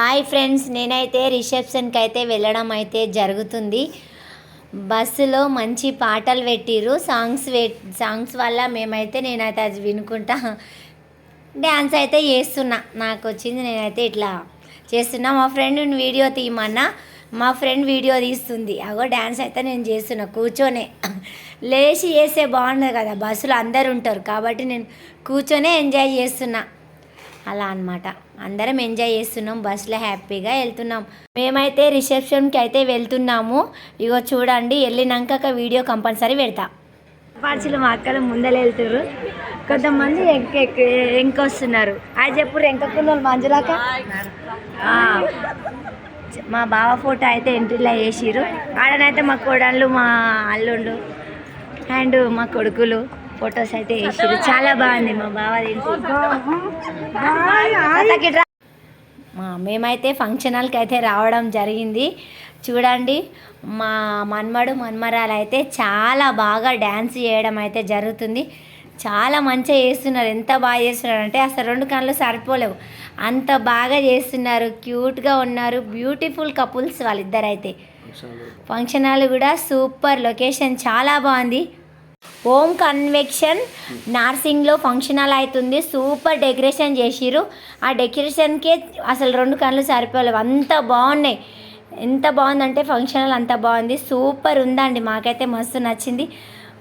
Hi friends నేనైతే రిసెప్షన్కి అయితే వెళ్ళడం అయితే జరుగుతుంది. బస్సులో మంచి పాటలు పెట్టిర్రు. సాంగ్స్ సాంగ్స్ వల్ల మేమైతే నేనైతే అది వినుకుంటా. డ్యాన్స్ అయితే చేస్తున్నా. నాకు వచ్చింది నేనైతే ఇట్లా చేస్తున్నా. మా ఫ్రెండ్ వీడియో తీయమన్నా. మా ఫ్రెండ్ వీడియో తీస్తుంది. అగో డ్యాన్స్ అయితే నేను చేస్తున్నా. కూర్చొనే. లేచి చేస్తే బాగుండదు కదా. బస్సులో అందరు ఉంటారు కాబట్టి నేను కూర్చొనే ఎంజాయ్ చేస్తున్నా. అలా అన్నమాట. అందరం ఎంజాయ్ చేస్తున్నాం బస్సులో హ్యాపీగా వెళ్తున్నాం. మేమైతే రిసెప్షన్కి అయితే వెళ్తున్నాము. ఇగో చూడండి వెళ్ళినాక వీడియో కంపల్సరీ పెడతా. పార్సీలు మా అక్కలు ముందర వెళ్తున్నారు కొంతమంది ఎంక ఎంకొస్తున్నారు అది చెప్పు ఎంకకున్న వాళ్ళు మంజులాక? మా బావ ఫోటో అయితే ఎంట్రీలో వేసిరు ఆడనైతే మా కోడళ్ళు మా అల్లుళ్ళు అండ్ మా కొడుకులు. ఫొటోస్ అయితే వేసిర్రు చాలా బాగుంది మా బావ మేమైతే ఫంక్షన్ హాల్కి అయితే రావడం జరిగింది. చూడండి మా మన్మడు మన్మరాలు అయితే చాలా బాగా డ్యాన్స్ చేయడం అయితే జరుగుతుంది. చాలా మంచిగా చేస్తున్నారు. ఎంత బాగా చేస్తున్నారు అంటే అసలు రెండు కళ్ళు సరిపోలేవు. అంత బాగా చేస్తున్నారు. క్యూట్గా ఉన్నారు. Beautiful couples వాళ్ళిద్దరైతే. Function hall. కూడా సూపర్ లొకేషన్ చాలా బాగుంది. హోమ్ కన్వెక్షన్ నార్సింగ్లో ఫంక్షన్ హాల్ అవుతుంది. సూపర్ డెకరేషన్ చేసిర్రు. ఆ డెకరేషన్కే అసలు రెండు కళ్ళు సరిపోలేవు. అంత బాగున్నాయి. ఎంత బాగుందంటే ఫంక్షన్ హాల్ అంత బాగుంది. సూపర్ ఉందండి. మాకైతే మస్తు నచ్చింది.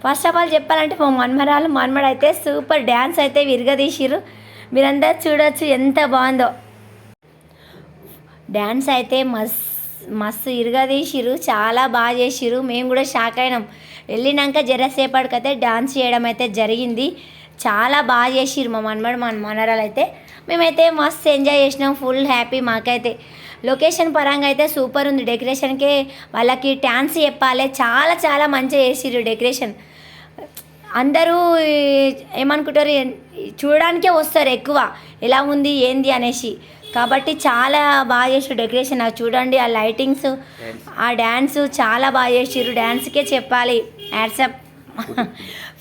ఫస్ట్ ఆఫ్ ఆల్ చెప్పాలంటే మా మన్మరాలు మన్మడు అయితే సూపర్ డ్యాన్స్ అయితే విరగదీసిర్రు. మీరందరూ చూడొచ్చు ఎంత బాగుందో. డ్యాన్స్ అయితే మస్ మస్తు ఇరగదీసిరు చాలా బాగా చేసిరు మేము కూడా షాక్ అయినాం. వెళ్ళినాక జరసేపటికైతే డాన్స్ చేయడం అయితే జరిగింది. చాలా బాగా చేసిరు మా మనమడు మా మనరాలు అయితే మేమైతే మస్తు ఎంజాయ్ చేసినాం ఫుల్ హ్యాపీ మాకైతే. లొకేషన్ పరంగా అయితే సూపర్ ఉంది. డెకరేషన్కి వాళ్ళకి డ్యాన్స్ చెప్పాలి. చాలా చాలా మంచిగా చేసిర్రు డెకరేషన్. అందరూ ఏమనుకుంటారు చూడడానికే వస్తారు ఎక్కువ. ఎలా ఉంది ఏంది అనేసి. కాబట్టి చాలా బాగా చేసారు డెకరేషన్. అది చూడండి ఆ లైటింగ్స్ ఆ డ్యాన్స్ చాలా బాగా చేసారు డ్యాన్స్కే చెప్పాలి. యాడ్సప్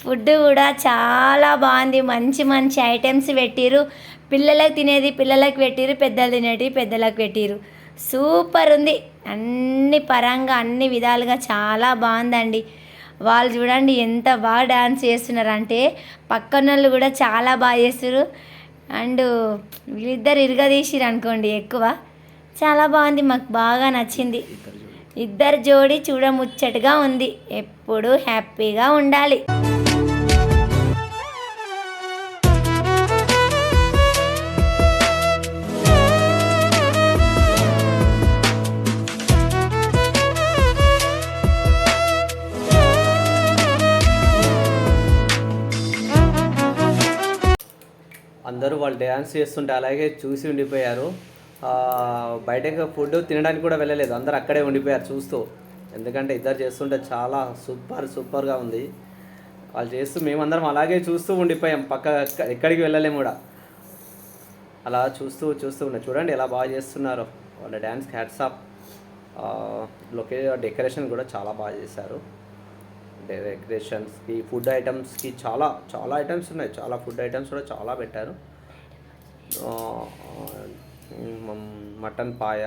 ఫుడ్ కూడా చాలా బాగుంది. మంచి మంచి ఐటమ్స్ పెట్టిరు పిల్లలకు తినేది పిల్లలకు పెట్టిరు పెద్దలు తినేటివి పెద్దలకు పెట్టిరు సూపర్ ఉంది. అన్ని పరంగా అన్ని విధాలుగా చాలా బాగుందండి. వాళ్ళు చూడండి ఎంత బాగా డాన్స్ చేస్తున్నారు అంటే పక్కన వాళ్ళు కూడా చాలా బాగా చేస్తారు అండ్ వీళ్ళిద్దరు ఇరగదీసిరు అనుకోండి ఎక్కువ. చాలా బాగుంది మాకు బాగా నచ్చింది. ఇద్దరు జోడి చూడముచ్చటగా ఉంది. ఎప్పుడు హ్యాపీగా ఉండాలి. అందరూ వాళ్ళు డ్యాన్స్ చేస్తుంటే అలాగే చూసి ఉండిపోయారు. బయటకు బయట ఇంకా ఫుడ్ తినడానికి కూడా వెళ్ళలేదు. అందరు అక్కడే ఉండిపోయారు చూస్తూ. ఎందుకంటే ఇద్దరు చేస్తుంటే చాలా సూపర్ సూపర్గా ఉంది. వాళ్ళు చేస్తూ మేమందరం అలాగే చూస్తూ ఉండిపోయాం. పక్క ఎక్కడికి వెళ్ళలేము కూడా. అలా చూస్తూ చూస్తూ ఉన్నాయి చూడండి ఎలా బాగా చేస్తున్నారు. వాళ్ళ డ్యాన్స్ హ్యాట్సాప్ లొకే డెకరేషన్ కూడా చాలా బాగా చేశారు. డెకరేషన్స్కి ఫుడ్ ఐటమ్స్కి చాలా చాలా ఐటమ్స్ ఉన్నాయి. చాలా ఫుడ్ ఐటమ్స్ కూడా చాలా పెట్టారు ఆ, మ్, మటన్ పాయ.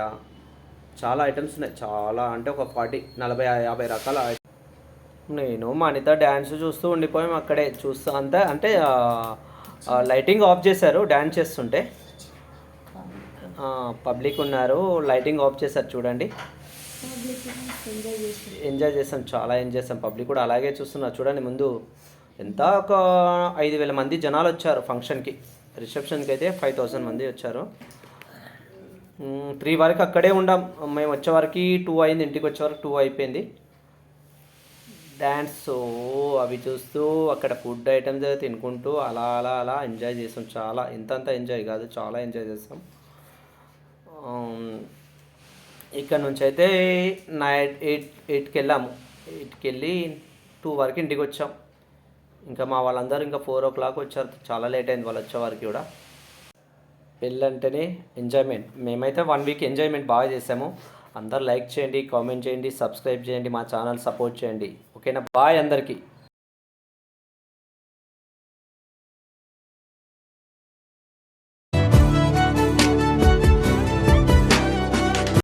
చాలా ఐటమ్స్ ఉన్నాయి. చాలా అంటే ఒక ఫార్టీ నలభై యాభై రకాల నేను మా డ్యాన్స్ చూస్తూ ఉండిపోయాం అక్కడే. చూస్తూ అంతే అంటే లైటింగ్ ఆఫ్ చేశారు డ్యాన్స్ చేస్తుంటే. పబ్లిక్ ఉన్నారు. లైటింగ్ ఆఫ్ చేశారు చూడండి. ఎంజాయ్ చేసాం చాలా ఎంజాయ్ చేసాం పబ్లిక్ కూడా అలాగే చూస్తున్నారు. చూడండి ముందు ఎంత ఒక ఐదు వేల మంది జనాలు వచ్చారు ఫంక్షన్కి రిసెప్షన్కి అయితే ఫైవ్ థౌసండ్ మంది వచ్చారు. త్రీ వరకు అక్కడే ఉండాం. మేము వచ్చే వరకు టూ అయింది ఇంటికి వచ్చే వరకు టూ అయిపోయింది. డ్యాన్స్ అవి చూస్తూ అక్కడ ఫుడ్ ఐటమ్స్ తినుకుంటూ అలా అలా అలా ఎంజాయ్ చేసాం. చాలా ఇంతంత ఎంజాయ్ కాదు చాలా ఎంజాయ్ చేసాం. ఇక్కడ నుంచి అయితే నైట్ ఎయిట్ ఎయిట్కి వెళ్ళాము. ఎయిట్కి వెళ్ళి టూ వరకు ఇంటికి వచ్చాం. ఇంకా మా వాళ్ళందరూ ఇంకా ఫోర్ ఓ క్లాక్ వచ్చారు. చాలా లేట్ అయింది వాళ్ళు వచ్చే వారికి కూడా. పెళ్ళంటేనే ఎంజాయ్మెంట్ మేమైతే వన్ వీక్ ఎంజాయ్మెంట్ బాగా చేసాము. అందరు లైక్ చేయండి కామెంట్ చేయండి సబ్స్క్రైబ్ చేయండి మా ఛానల్ సపోర్ట్ చేయండి. ఓకేనా బాయ్ అందరికీ.